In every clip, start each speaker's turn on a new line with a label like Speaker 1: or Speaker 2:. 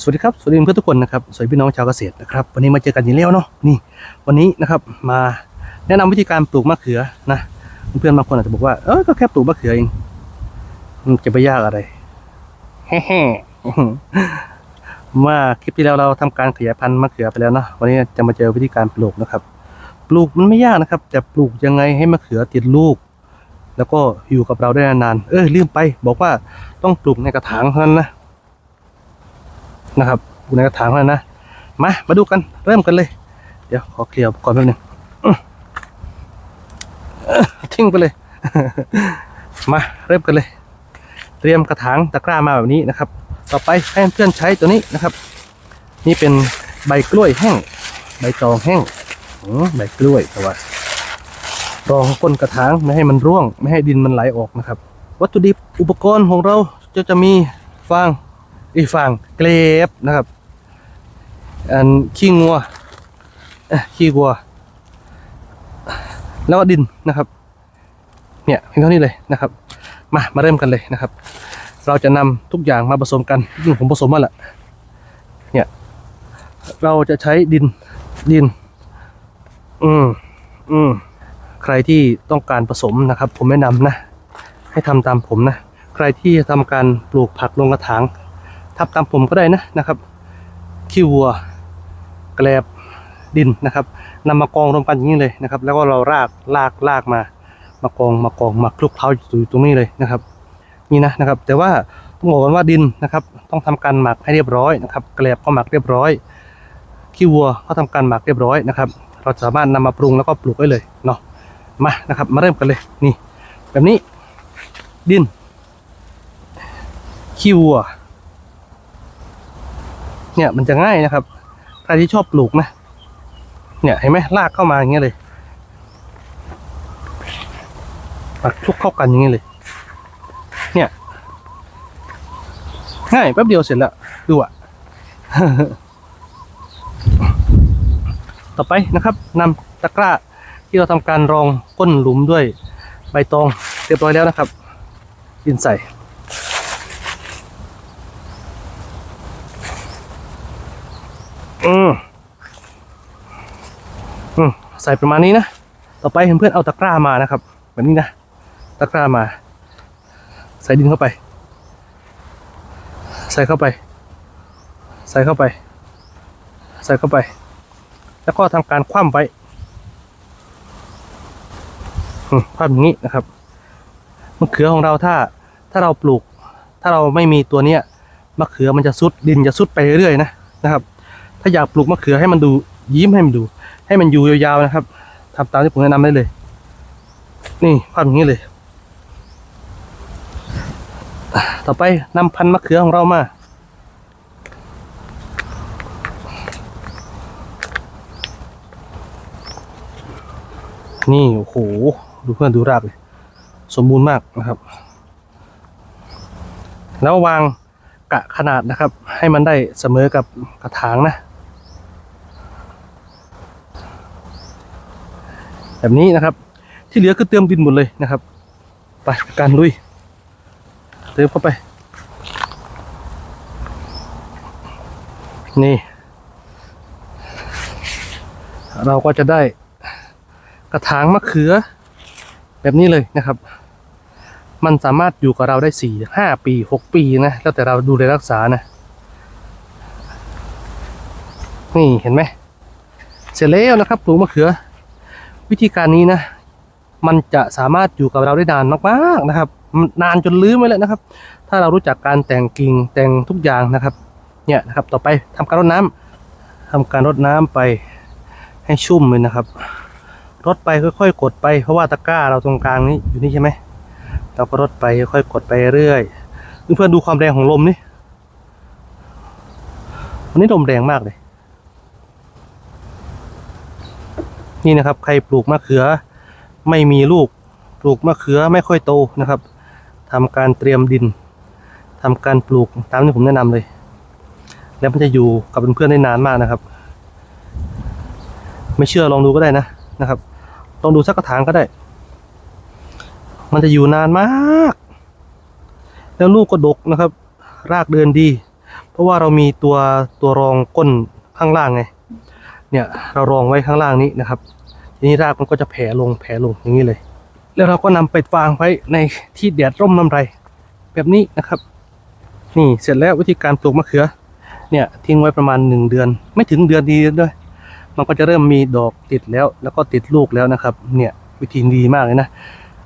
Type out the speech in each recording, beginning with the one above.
Speaker 1: สวัสดีครับสวัสดีเพื่อนทุกคนนะครับสวัสดีพี่น้องชาวเกษตรนะครับ วันนี้มาเจอกันอีกแล้วเนาะนี่ วันนี้นะครับมาแนะนำวิธีการปลูกมะเขือนะ เพื่อนบางคนอาจจะบอกว่าเออก็แค่ปลูกมะเขือเองมันจะไปยากอะไรแฮ่เมื่อคลิปที่แล้วเราทำการขยายพันธุ์มะเขือไปแล้วเนาะวันนี้จะมาเจอวิธีการปลูกนะครับ ปลูกมันไม่ยากนะครับ แต่ปลูกยังไงให้มะเขือติดลูก แล้วก็อยู่กับเราได้นานๆเออลืมไป บอกว่าต้องปลูกในกระถางเท่านั้นนะ นะครับอยู่ในกระถางแล้วนะมามาดูกันเริ่มกันเลย เดี๋ยวขอเคลียร์ก่อนแป๊บนึงทิ้งไปเลย มาเริ่มกันเลย เตรียมกระถางตะกร้ามาแบบนี้นะครับ ต่อไปให้เพื่อนใช้ตัวนี้นะครับ นี่เป็นใบกล้วยแห้ง ใบตองแห้งใบกล้วยแต่ว่ารองก้นกระถางไม่ให้มันร่วง ไม่ให้ดินมันไหลออกนะครับ วัตถุดิบอุปกรณ์ของเราจะจะมีฟาง อีกฝั่งเกลบนะครับ อันขี้งัวขี้วัว แล้วก็ดินนะครับ เนี่ยเพียงเท่านี้เลยนะครับ มามาเริ่มกันเลยนะครับ เราจะนำทุกอย่างมาผสมกันยิ่งผมผสมมาแหละเนี่ย เราจะใช้ดินดิน อืมอืมใครที่ต้องการผสมนะครับ ผมแนะนำนะ ให้ทำตามผมนะ ใครที่จะทำการปลูกผักลงกระถาง ทับตามผมก็ได้นะนะครับขี้วัวแกลบดินนะครับนำมากองรวมกันอย่างนี้เลยนะครับ แล้วก็เรารากลากลากมา มากองมากองมาคลุกเคล้าอยู่ตรงนี้เลยนะครับ นี่นะนะครับ แต่ว่าต้องบอกกันว่าดินนะครับ ต้องทำการหมักให้เรียบร้อยนะครับแกลบก็หมักเรียบร้อยขี้วัวก็ทำการหมักเรียบร้อยนะครับ เราสามารถนำมาปรุงแล้วก็ปลูกได้เลยเนาะมานะครับ มาเริ่มกันเลยนี่ แบบนี้ดินขี้วัว เนี่ยมันจะง่ายนะครับใครที่ชอบปลูกนะ เนี่ยเห็นไหมลากเข้ามาอย่างเงี้ยเลยปักคลุกเข้ากันอย่างเงี้ยเลย เนี่ย ง่ายแป๊บเดียวเสร็จแล้วดูอะต่อไปนะครับนำตะกร้าที่เราทำการรองก้นหลุมด้วยใบตองเรียบร้อยแล้วนะครับดินใส่ อืมอืมใส่ประมาณนี้นะ ต่อไปเพื่อนๆเอาตะกร้ามานะครับ แบบนี้นะ ตะกร้ามา ใส่ดินเข้าไป ใส่เข้าไป ใส่เข้าไป ใส่เข้าไป แล้วก็ทำการคว่ำไว้คว่ำอย่างนี้นะครับมะเขือของเราถ้าถ้าเราปลูก ถ้าเราไม่มีตัวเนี้ยมะเขือมันจะซุดดินจะซุดไปเรื่อยๆนะนะครับ ถ้าอยากปลูกมะเขือให้มันดูยิ้มให้มันดู ให้มันอยู่ยาวๆนะครับทำตามที่ผมแนะนำได้เลย นี่ภาพอย่างนี้เลย ต่อไปนำพันธุ์มะเขือของเรามานี่โอ้โห ดูเพื่อนดูรากเลยสมบูรณ์มากนะครับ แล้ววางกะขนาดนะครับ ให้มันได้เสมอกับกระถางนะ แบบนี้นะครับ ที่เหลือคือเติมดินหมดเลยนะครับไปการลุยเติมเข้าไป นี่ เราก็จะได้กระถางมะเขือ แบบนี้เลยนะครับ มันสามารถอยู่กับเราได้สี่ห้าปีหกปีนะแล้วแต่เราดูแลรักษานะนี่เห็นไหมเสร็จแล้วนะครับปลูกมะเขือ วิธีการนี้นะ มันจะสามารถอยู่กับเราได้นานมากๆนะครับ นานจนลืมไปแล้วนะครับ ถ้าเรารู้จักการแต่งกิ่งแต่งทุกอย่างนะครับ เนี่ยนะครับ ต่อไปทำการรดน้ำทำการรดน้ำไปให้ชุ่มเลยนะครับรดไปค่อย ๆ กดไปเพราะว่าตะกร้าเราตรงกลางนี้อยู่นี่ใช่ไหมเราก็รดไปค่อยๆกดไปเรื่อยเพื่อนๆดูความแรงของลมนี่วันนี้ลมแรงมากเลย นี่นะครับ ใครปลูกมะเขือ ไม่มีลูกปลูกมะเขือไม่ค่อยโตนะครับทำการเตรียมดินทำการปลูกตามที่ผมแนะนำเลย แล้วมันจะอยู่กับเพื่อนๆได้นานมากนะครับ ไม่เชื่อลองดูก็ได้นะนะครับลองดูสักกระถางก็ได้ มันจะอยู่นานมาก แล้วลูกก็ดกนะครับ รากเดินดี เพราะว่าเรามีตัวตัวรองก้นข้างล่างไง เนี่ยเรารองไว้ข้างล่างนี้นะครับทีนี้รากมันก็จะแผ่ลงแผ่ลงอย่างนี้เลย แล้วเราก็นำไปวางไว้ในที่แดดร่มลำไร แบบนี้นะครับ นี่เสร็จแล้ววิธีการปลูกมะเขือ เนี่ยทิ้งไว้ประมาณหนึ่งเดือน ไม่ถึงเดือนดีด้วย มันก็จะเริ่มมีดอกติดแล้ว แล้วก็ติดลูกแล้วนะครับ เนี่ยวิธีดีมากเลยนะ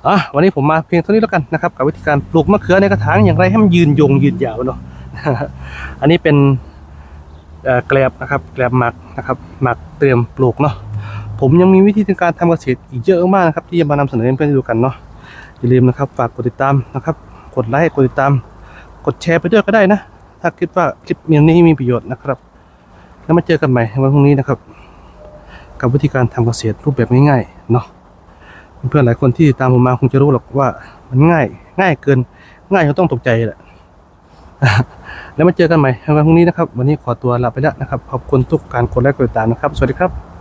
Speaker 1: อะวันนี้ผมมาเพียงเท่านี้แล้วกันนะครับ กับวิธีการปลูกมะเขือในกระถางอย่างไรให้มันยืนยงยืนยาวเนาะอันนี้เป็น แกลบนะครับแกลบหมักนะครับหมักเตรียมปลูกเนาะผมยังมีวิธีการทำเกษตรอีกเยอะมากนะครับ ที่จะมานำเสนอให้เพื่อนๆดูกันเนาะอย่าลืมนะครับฝากกดติดตามนะครับ กดไลค์กดติดตาม กดแชร์ไปด้วยก็ได้นะ ถ้าคิดว่าคลิปนี้มีประโยชน์นะครับ แล้วมาเจอกันใหม่ในวันพรุ่งนี้นะครับ กับวิธีการทำเกษตรรูปแบบง่ายๆเนาะเพื่อนๆหลายคนที่ตามผมมาคงจะรู้หรอกว่ามันง่าย ง่ายเกิน ง่ายจนต้องตกใจแหละ แล้วมาเจอกันใหม่ในวันพรุ่งนี้นะครับ วันนี้ขอตัวลาไปแล้วนะครับ ขอบคุณทุกการกดไลค์กดติดตามนะครับ สวัสดีครับ